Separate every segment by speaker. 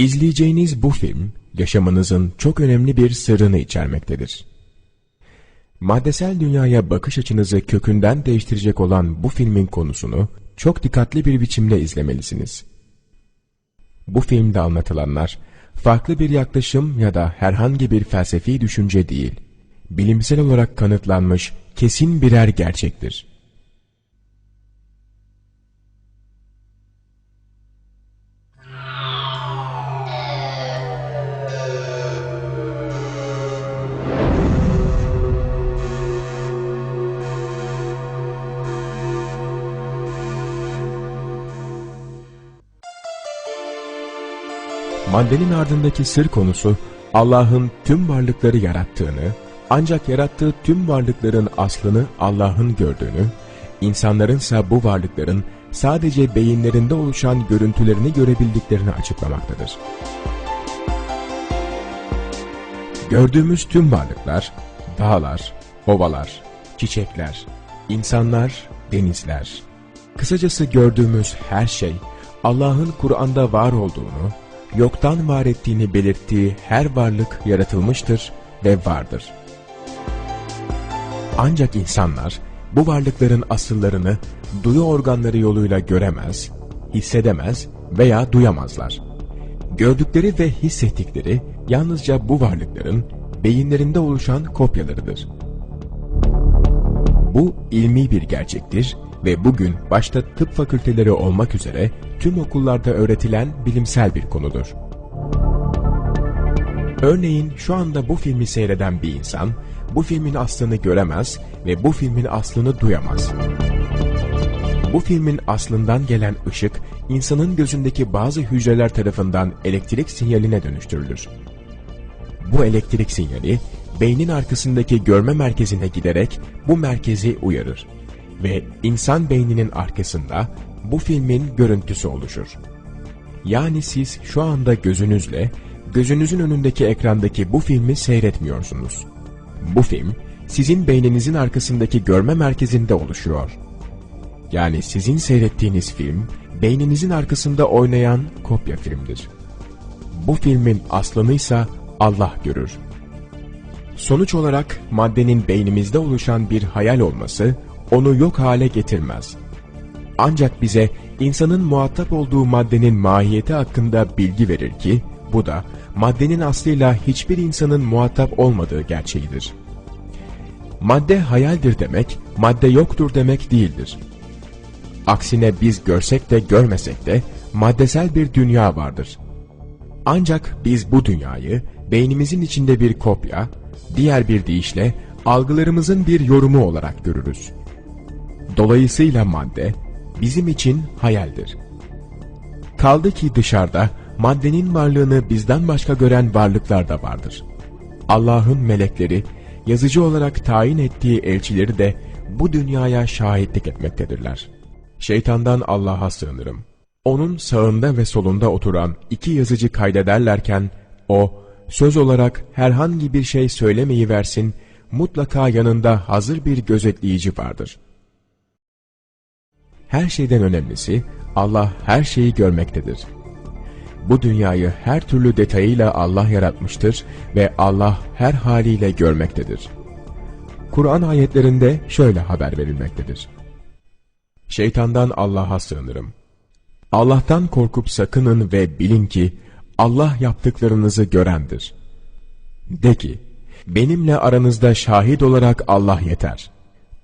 Speaker 1: İzleyeceğiniz bu film, yaşamınızın çok önemli bir sırrını içermektedir. Maddesel dünyaya bakış açınızı kökünden değiştirecek olan bu filmin konusunu çok dikkatli bir biçimde izlemelisiniz. Bu filmde anlatılanlar, farklı bir yaklaşım ya da herhangi bir felsefi düşünce değil, bilimsel olarak kanıtlanmış kesin birer gerçektir. Maddenin ardındaki sır konusu Allah'ın tüm varlıkları yarattığını, ancak yarattığı tüm varlıkların aslını Allah'ın gördüğünü, insanlarınsa bu varlıkların sadece beyinlerinde oluşan görüntülerini görebildiklerini açıklamaktadır. Gördüğümüz tüm varlıklar, dağlar, ovalar, çiçekler, insanlar, denizler, kısacası gördüğümüz her şey Allah'ın Kur'an'da var olduğunu, yoktan var ettiğini belirttiği her varlık yaratılmıştır ve vardır. Ancak insanlar bu varlıkların asıllarını duyu organları yoluyla göremez, hissedemez veya duyamazlar. Gördükleri ve hissettikleri yalnızca bu varlıkların beyinlerinde oluşan kopyalarıdır. Bu ilmi bir gerçektir ve bugün başta tıp fakülteleri olmak üzere tüm okullarda öğretilen bilimsel bir konudur. Örneğin şu anda bu filmi seyreden bir insan, bu filmin aslını göremez ve bu filmin aslını duyamaz. Bu filmin aslından gelen ışık, insanın gözündeki bazı hücreler tarafından elektrik sinyaline dönüştürülür. Bu elektrik sinyali, beynin arkasındaki görme merkezine giderek bu merkezi uyarır ve insan beyninin arkasında bu filmin görüntüsü oluşur. Yani siz şu anda gözünüzle, gözünüzün önündeki ekrandaki bu filmi seyretmiyorsunuz. Bu film, sizin beyninizin arkasındaki görme merkezinde oluşuyor. Yani sizin seyrettiğiniz film, beyninizin arkasında oynayan kopya filmdir. Bu filmin aslını ise Allah görür. Sonuç olarak maddenin beynimizde oluşan bir hayal olması, onu yok hale getirmez. Ancak bize insanın muhatap olduğu maddenin mahiyeti hakkında bilgi verir ki, bu da maddenin aslıyla hiçbir insanın muhatap olmadığı gerçeğidir. Madde hayaldir demek, madde yoktur demek değildir. Aksine biz görsek de görmesek de maddesel bir dünya vardır. Ancak biz bu dünyayı beynimizin içinde bir kopya, diğer bir deyişle algılarımızın bir yorumu olarak görürüz. Dolayısıyla madde bizim için hayaldir. Kaldı ki dışarıda maddenin varlığını bizden başka gören varlıklar da vardır. Allah'ın melekleri, yazıcı olarak tayin ettiği elçileri de bu dünyaya şahitlik etmektedirler. Şeytandan Allah'a sığınırım. Onun sağında ve solunda oturan iki yazıcı kaydederlerken, o, söz olarak herhangi bir şey söylemeyi versin, mutlaka yanında hazır bir gözetleyici vardır. Her şeyden önemlisi, Allah her şeyi görmektedir. Bu dünyayı her türlü detayıyla Allah yaratmıştır ve Allah her haliyle görmektedir. Kur'an ayetlerinde şöyle haber verilmektedir. Şeytandan Allah'a sığınırım. Allah'tan korkup sakının ve bilin ki Allah yaptıklarınızı görendir. De ki, benimle aranızda şahit olarak Allah yeter.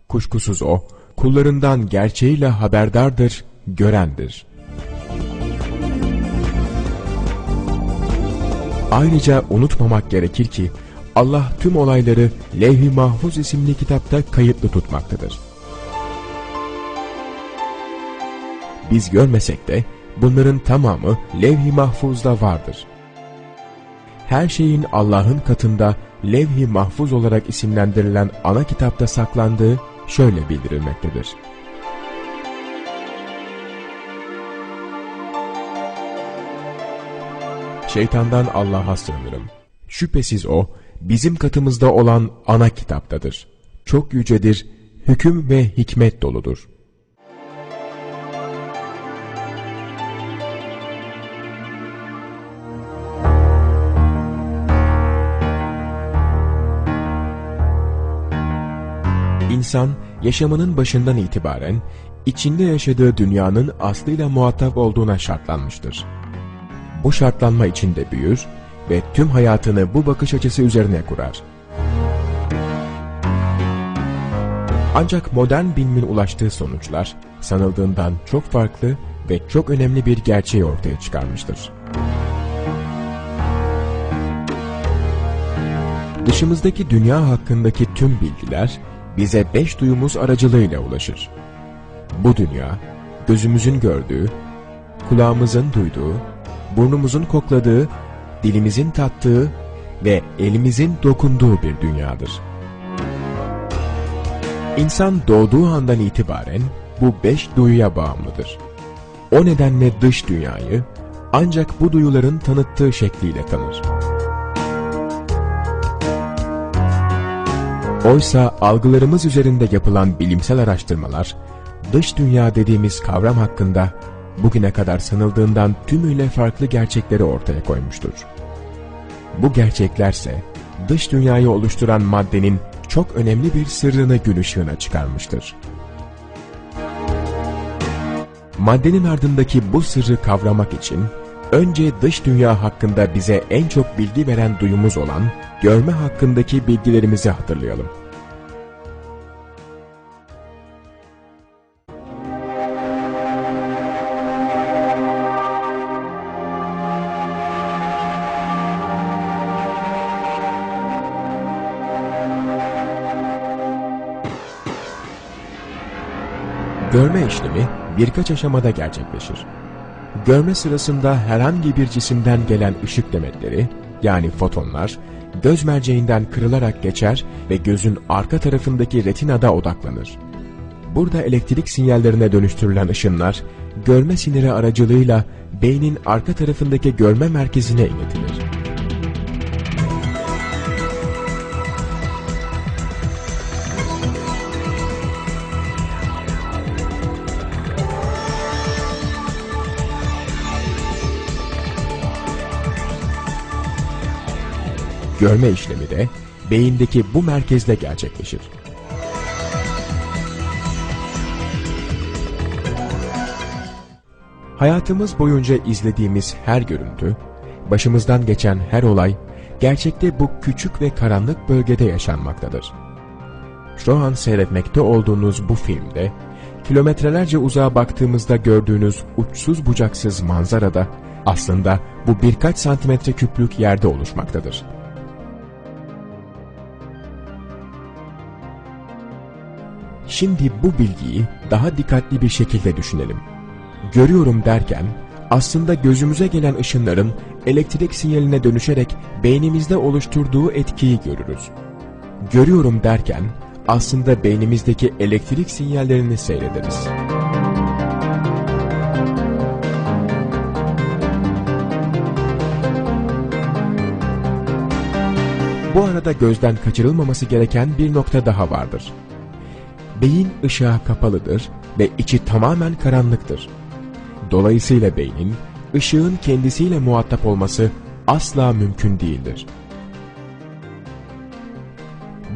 Speaker 1: Kuşkusuz O, kullarından gerçeğiyle haberdardır, görendir. Ayrıca unutmamak gerekir ki, Allah tüm olayları Levh-i Mahfuz isimli kitapta kayıtlı tutmaktadır. Biz görmesek de bunların tamamı Levh-i Mahfuz'da vardır. Her şeyin Allah'ın katında Levh-i Mahfuz olarak isimlendirilen ana kitapta saklandığı şöyle bildirilmektedir. Şeytandan Allah'a sığınırım. Şüphesiz o, bizim katımızda olan ana kitaptadır. Çok yücedir, hüküm ve hikmet doludur. İnsan yaşamının başından itibaren içinde yaşadığı dünyanın aslıyla muhatap olduğuna şartlanmıştır. Bu şartlanma içinde büyür ve tüm hayatını bu bakış açısı üzerine kurar. Ancak modern bilimin ulaştığı sonuçlar sanıldığından çok farklı ve çok önemli bir gerçeği ortaya çıkarmıştır. Dışımızdaki dünya hakkındaki tüm bilgiler bize beş duyumuz aracılığıyla ulaşır. Bu dünya, gözümüzün gördüğü, kulağımızın duyduğu, burnumuzun kokladığı, dilimizin tattığı ve elimizin dokunduğu bir dünyadır. İnsan doğduğu andan itibaren bu beş duyuya bağımlıdır. O nedenle dış dünyayı ancak bu duyuların tanıttığı şekliyle tanır. Oysa algılarımız üzerinde yapılan bilimsel araştırmalar, dış dünya dediğimiz kavram hakkında bugüne kadar sanıldığından tümüyle farklı gerçekleri ortaya koymuştur. Bu gerçeklerse dış dünyayı oluşturan maddenin çok önemli bir sırrını gün ışığına çıkarmıştır. Maddenin ardındaki bu sırrı kavramak için önce dış dünya hakkında bize en çok bilgi veren duyumuz olan görme hakkındaki bilgilerimizi hatırlayalım. Görme işlemi birkaç aşamada gerçekleşir. Görme sırasında herhangi bir cisimden gelen ışık demetleri, yani fotonlar, göz merceğinden kırılarak geçer ve gözün arka tarafındaki retinada odaklanır. Burada elektrik sinyallerine dönüştürülen ışınlar, görme siniri aracılığıyla beynin arka tarafındaki görme merkezine iletilir. Görme işlemi de beyindeki bu merkezde gerçekleşir. Hayatımız boyunca izlediğimiz her görüntü, başımızdan geçen her olay, gerçekte bu küçük ve karanlık bölgede yaşanmaktadır. Şu an seyretmekte olduğunuz bu filmde, kilometrelerce uzağa baktığımızda gördüğünüz uçsuz bucaksız manzarada, aslında bu birkaç santimetre küplük yerde oluşmaktadır. Şimdi bu bilgiyi daha dikkatli bir şekilde düşünelim. Görüyorum derken aslında gözümüze gelen ışınların elektrik sinyaline dönüşerek beynimizde oluşturduğu etkiyi görürüz. Görüyorum derken aslında beynimizdeki elektrik sinyallerini seyrederiz. Bu arada gözden kaçırılmaması gereken bir nokta daha vardır beyin ışığa kapalıdır ve içi tamamen karanlıktır. Dolayısıyla beynin ışığın kendisiyle muhatap olması asla mümkün değildir.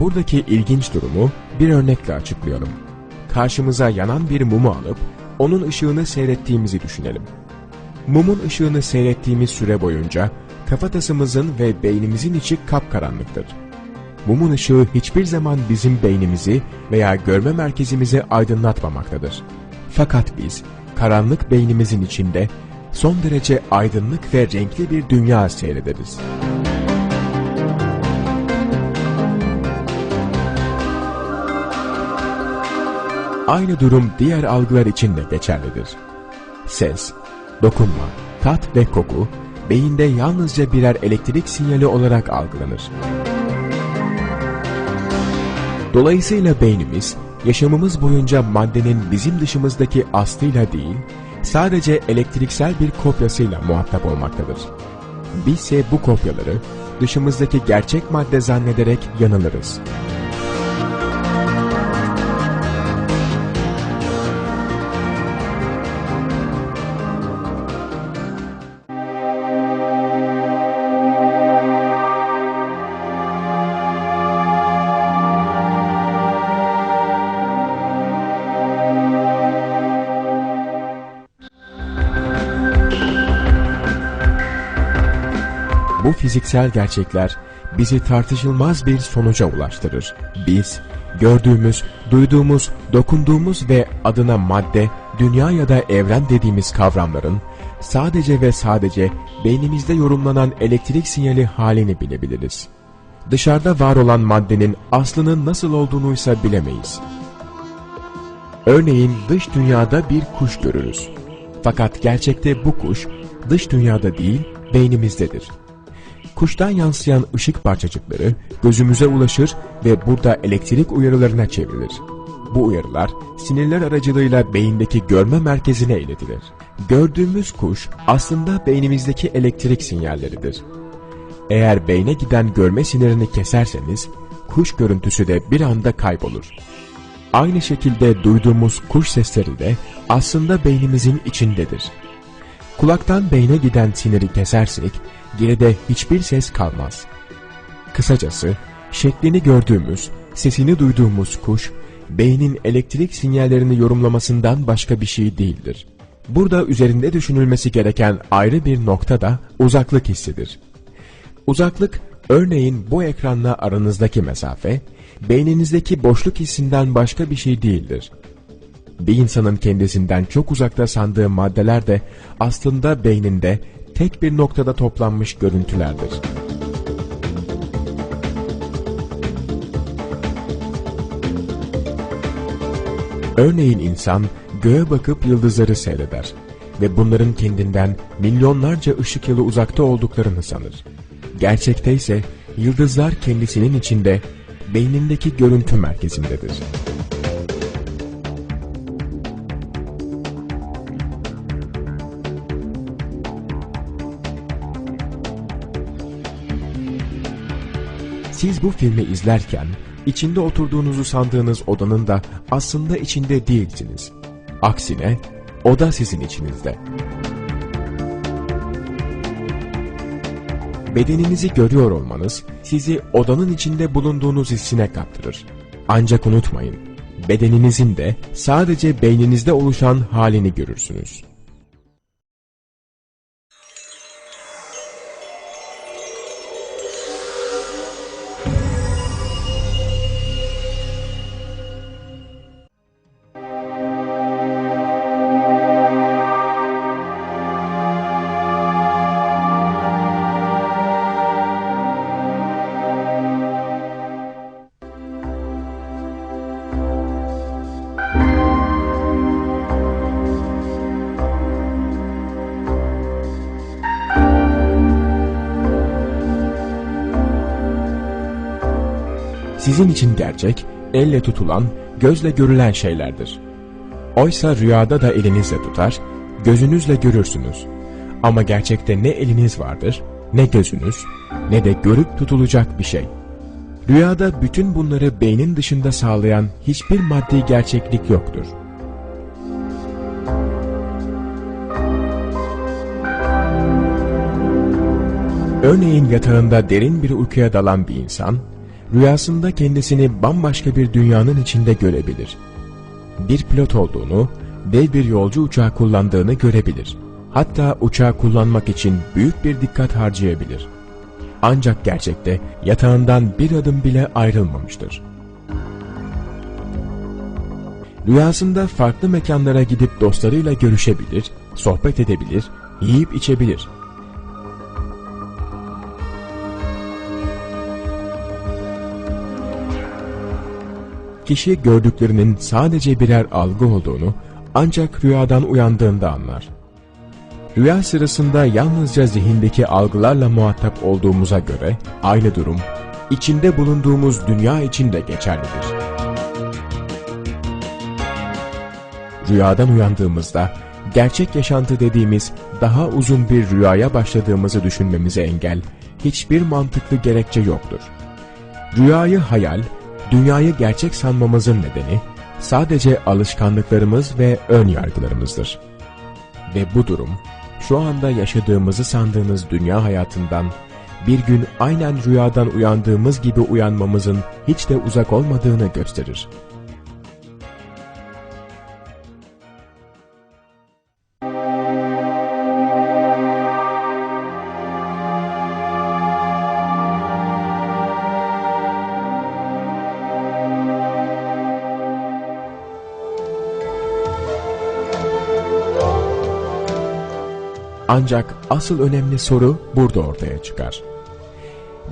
Speaker 1: Buradaki ilginç durumu bir örnekle açıklıyorum. Karşımıza yanan bir mumu alıp onun ışığını seyrettiğimizi düşünelim. Mumun ışığını seyrettiğimiz süre boyunca kafatasımızın ve beynimizin içi kapkaranlıktır mumun ışığı hiçbir zaman bizim beynimizi veya görme merkezimizi aydınlatmamaktadır. Fakat biz, karanlık beynimizin içinde son derece aydınlık ve renkli bir dünya seyrederiz. Aynı durum diğer algılar için de geçerlidir. Ses, dokunma, tat ve koku, beyinde yalnızca birer elektrik sinyali olarak algılanır. Dolayısıyla beynimiz, yaşamımız boyunca maddenin bizim dışımızdaki aslıyla değil, sadece elektriksel bir kopyasıyla muhatap olmaktadır. Bizse bu kopyaları dışımızdaki gerçek madde zannederek yanılırız. Bu fiziksel gerçekler bizi tartışılmaz bir sonuca ulaştırır. Biz, gördüğümüz, duyduğumuz, dokunduğumuz ve adına madde, dünya ya da evren dediğimiz kavramların sadece ve sadece beynimizde yorumlanan elektrik sinyali halini bilebiliriz. Dışarıda var olan maddenin aslının nasıl olduğunu ise bilemeyiz. Örneğin dış dünyada bir kuş görürüz. Fakat gerçekte bu kuş dış dünyada değil beynimizdedir. Kuştan yansıyan ışık parçacıkları gözümüze ulaşır ve burada elektrik uyarılarına çevrilir. Bu uyarılar sinirler aracılığıyla beyindeki görme merkezine iletilir. Gördüğümüz kuş aslında beynimizdeki elektrik sinyalleridir. Eğer beyne giden görme sinirini keserseniz kuş görüntüsü de bir anda kaybolur. Aynı şekilde duyduğumuz kuş sesleri de aslında beynimizin içindedir. Kulaktan beyne giden siniri kesersek geride hiçbir ses kalmaz. Kısacası şeklini gördüğümüz, sesini duyduğumuz kuş beynin elektrik sinyallerini yorumlamasından başka bir şey değildir. Burada üzerinde düşünülmesi gereken ayrı bir nokta da uzaklık hissidir. Uzaklık, örneğin bu ekranla aranızdaki mesafe, beyninizdeki boşluk hissinden başka bir şey değildir. Bir insanın kendisinden çok uzakta sandığı maddeler de aslında beyninde tek bir noktada toplanmış görüntülerdir. Örneğin insan göğe bakıp yıldızları seyreder ve bunların kendinden milyonlarca ışık yılı uzakta olduklarını sanır. Gerçekte ise yıldızlar kendisinin içinde beynindeki görüntü merkezindedir. Siz bu filmi izlerken içinde oturduğunuzu sandığınız odanın da aslında içinde değilsiniz. Aksine oda sizin içinizde. Bedeninizi görüyor olmanız sizi odanın içinde bulunduğunuz hissine kaptırır. Ancak unutmayın, bedeninizin de sadece beyninizde oluşan halini görürsünüz. Sizin için gerçek, elle tutulan, gözle görülen şeylerdir. Oysa rüyada da elinizle tutar, gözünüzle görürsünüz. Ama gerçekte ne eliniz vardır, ne gözünüz, ne de görüp tutulacak bir şey. Rüyada bütün bunları beynin dışında sağlayan hiçbir maddi gerçeklik yoktur. Örneğin yatağında derin bir uykuya dalan bir insan, rüyasında kendisini bambaşka bir dünyanın içinde görebilir. Bir pilot olduğunu, dev bir yolcu uçağı kullandığını görebilir. Hatta uçağı kullanmak için büyük bir dikkat harcayabilir. Ancak gerçekte yatağından bir adım bile ayrılmamıştır. Rüyasında farklı mekanlara gidip dostlarıyla görüşebilir, sohbet edebilir, yiyip içebilir. Kişi gördüklerinin sadece birer algı olduğunu ancak rüyadan uyandığında anlar. Rüya sırasında yalnızca zihindeki algılarla muhatap olduğumuza göre aynı durum içinde bulunduğumuz dünya için de geçerlidir. Rüyadan uyandığımızda gerçek yaşantı dediğimiz daha uzun bir rüyaya başladığımızı düşünmemize engel hiçbir mantıklı gerekçe yoktur. Rüyayı hayal, dünyayı gerçek sanmamızın nedeni sadece alışkanlıklarımız ve ön yargılarımızdır. Ve bu durum şu anda yaşadığımızı sandığınız dünya hayatından bir gün aynen rüyadan uyandığımız gibi uyanmamızın hiç de uzak olmadığını gösterir. Ancak asıl önemli soru burada ortaya çıkar.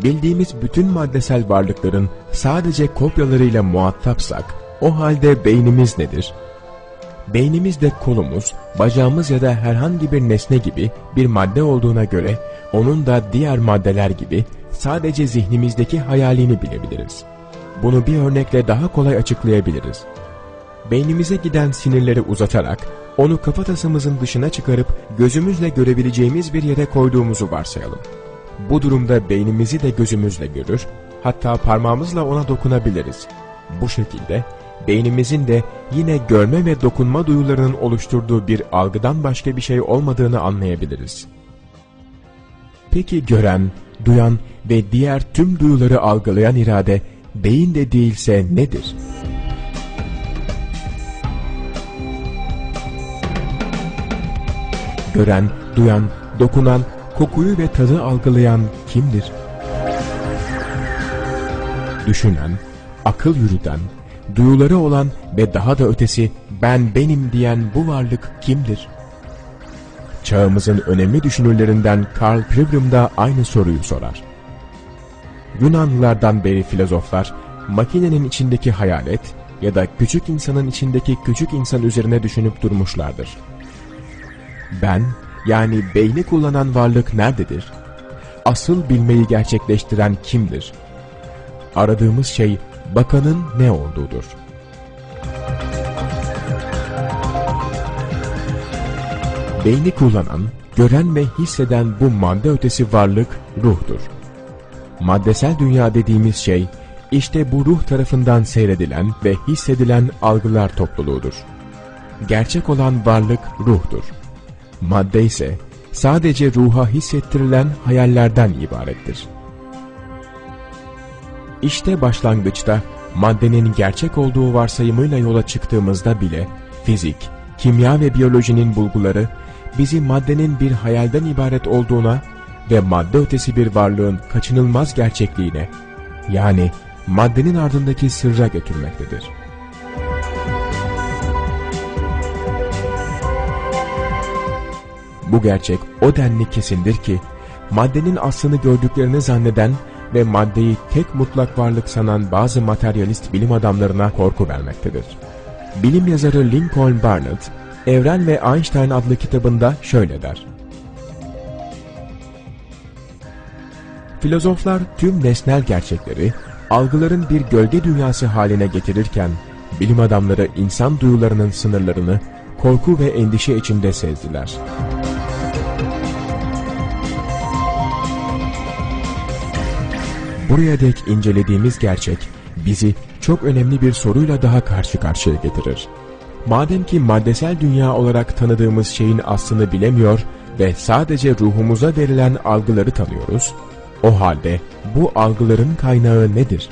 Speaker 1: Bildiğimiz bütün maddesel varlıkların sadece kopyalarıyla muhatapsak, o halde beynimiz nedir? Beynimizde kolumuz, bacağımız ya da herhangi bir nesne gibi bir madde olduğuna göre, onun da diğer maddeler gibi sadece zihnimizdeki hayalini bilebiliriz. Bunu bir örnekle daha kolay açıklayabiliriz. Beynimize giden sinirleri uzatarak, onu kafatasımızın dışına çıkarıp gözümüzle görebileceğimiz bir yere koyduğumuzu varsayalım. Bu durumda beynimizi de gözümüzle görür, hatta parmağımızla ona dokunabiliriz. Bu şekilde beynimizin de yine görme ve dokunma duyularının oluşturduğu bir algıdan başka bir şey olmadığını anlayabiliriz. Peki gören, duyan ve diğer tüm duyuları algılayan irade beyin de değilse nedir? Gören, duyan, dokunan, kokuyu ve tadı algılayan kimdir? Düşünen, akıl yürüten, duyuları olan ve daha da ötesi ben benim diyen bu varlık kimdir? Çağımızın önemli düşünürlerinden Karl Pribram da aynı soruyu sorar. Yunanlılardan beri filozoflar, makinenin içindeki hayalet ya da küçük insanın içindeki küçük insan üzerine düşünüp durmuşlardır. Ben, yani beyni kullanan varlık nerededir? Asıl bilmeyi gerçekleştiren kimdir? Aradığımız şey bakanın ne olduğudur. Beyni kullanan, gören ve hisseden bu madde ötesi varlık ruhtur. Maddesel dünya dediğimiz şey, işte bu ruh tarafından seyredilen ve hissedilen algılar topluluğudur. Gerçek olan varlık ruhtur. Madde ise sadece ruha hissettirilen hayallerden ibarettir. İşte başlangıçta maddenin gerçek olduğu varsayımıyla yola çıktığımızda bile fizik, kimya ve biyolojinin bulguları bizi maddenin bir hayalden ibaret olduğuna ve madde ötesi bir varlığın kaçınılmaz gerçekliğine yani maddenin ardındaki sırra götürmektedir. Bu gerçek o denli kesindir ki, maddenin aslını gördüklerini zanneden ve maddeyi tek mutlak varlık sanan bazı materyalist bilim adamlarına korku vermektedir. Bilim yazarı Lincoln Barnett, Evren ve Einstein adlı kitabında şöyle der. Filozoflar tüm nesnel gerçekleri, algıların bir gölge dünyası haline getirirken, bilim adamları insan duyularının sınırlarını korku ve endişe içinde sezdiler. Buraya dek incelediğimiz gerçek bizi çok önemli bir soruyla daha karşı karşıya getirir. Madem ki maddesel dünya olarak tanıdığımız şeyin aslını bilemiyor ve sadece ruhumuza verilen algıları tanıyoruz, o halde bu algıların kaynağı nedir?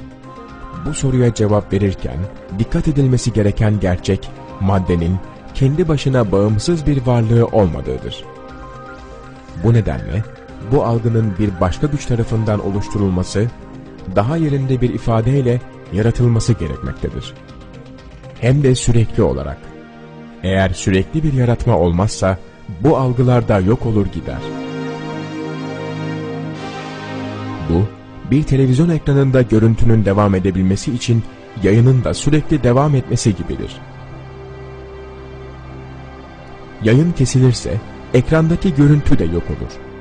Speaker 1: Bu soruya cevap verirken dikkat edilmesi gereken gerçek maddenin kendi başına bağımsız bir varlığı olmadığıdır. Bu nedenle bu algının bir başka güç tarafından oluşturulması, daha yerinde bir ifadeyle yaratılması gerekmektedir. Hem de sürekli olarak. Eğer sürekli bir yaratma olmazsa bu algılar da yok olur gider. Bu, bir televizyon ekranında görüntünün devam edebilmesi için yayının da sürekli devam etmesi gibidir. Yayın kesilirse ekrandaki görüntü de yok olur.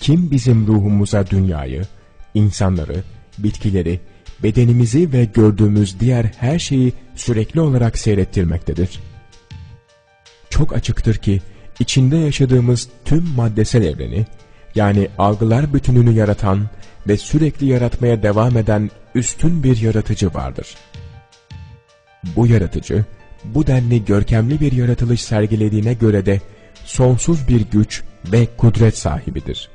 Speaker 1: Kim bizim ruhumuza dünyayı, insanları, bitkileri, bedenimizi ve gördüğümüz diğer her şeyi sürekli olarak seyrettirmektedir? Çok açıktır ki içinde yaşadığımız tüm maddesel evreni, yani algılar bütününü yaratan ve sürekli yaratmaya devam eden üstün bir yaratıcı vardır. Bu yaratıcı, bu denli görkemli bir yaratılış sergilediğine göre de sonsuz bir güç ve kudret sahibidir.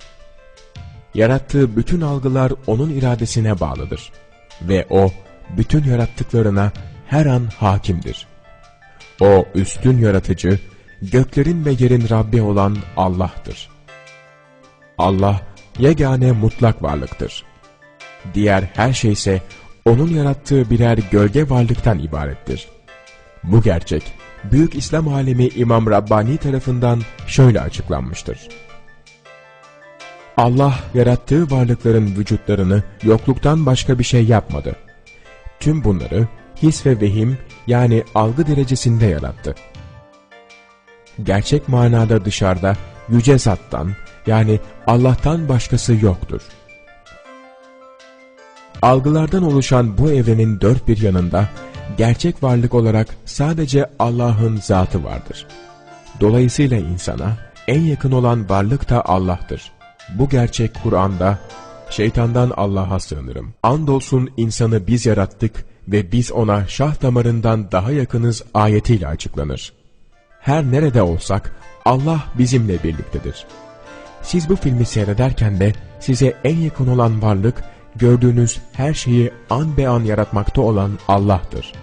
Speaker 1: Yarattığı bütün algılar onun iradesine bağlıdır ve o bütün yarattıklarına her an hakimdir. O üstün yaratıcı göklerin ve yerin Rabbi olan Allah'tır. Allah yegane mutlak varlıktır. Diğer her şey ise O'nun yarattığı birer gölge varlıktan ibarettir. Bu gerçek, Büyük İslam alemi İmam Rabbani tarafından şöyle açıklanmıştır. Allah yarattığı varlıkların vücutlarını yokluktan başka bir şey yapmadı. Tüm bunları his ve vehim yani algı derecesinde yarattı. Gerçek manada dışarıda yüce zattan yani Allah'tan başkası yoktur. Algılardan oluşan bu evrenin dört bir yanında gerçek varlık olarak sadece Allah'ın zatı vardır. Dolayısıyla insana en yakın olan varlık da Allah'tır. Bu gerçek Kur'an'da şeytandan Allah'a sığınırım. Andolsun insanı biz yarattık ve biz ona şah damarından daha yakınız ayetiyle açıklanır. Her nerede olsak Allah bizimle birliktedir. Siz bu filmi seyrederken de size en yakın olan varlık, gördüğünüz her şeyi an be an yaratmakta olan Allah'tır.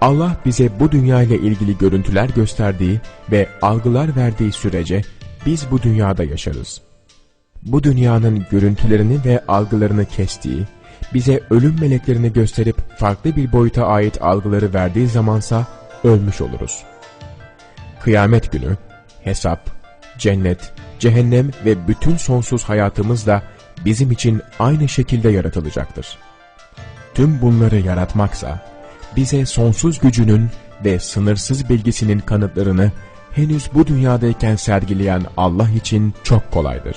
Speaker 1: Allah bize bu dünya ile ilgili görüntüler gösterdiği ve algılar verdiği sürece biz bu dünyada yaşarız. Bu dünyanın görüntülerini ve algılarını kestiği, bize ölüm meleklerini gösterip farklı bir boyuta ait algıları verdiği zamansa ölmüş oluruz. Kıyamet günü, hesap, cennet, cehennem ve bütün sonsuz hayatımız da bizim için aynı şekilde yaratılacaktır. Tüm bunları yaratmaksa, bize sonsuz gücünün ve sınırsız bilgisinin kanıtlarını henüz bu dünyadayken sergileyen Allah için çok kolaydır.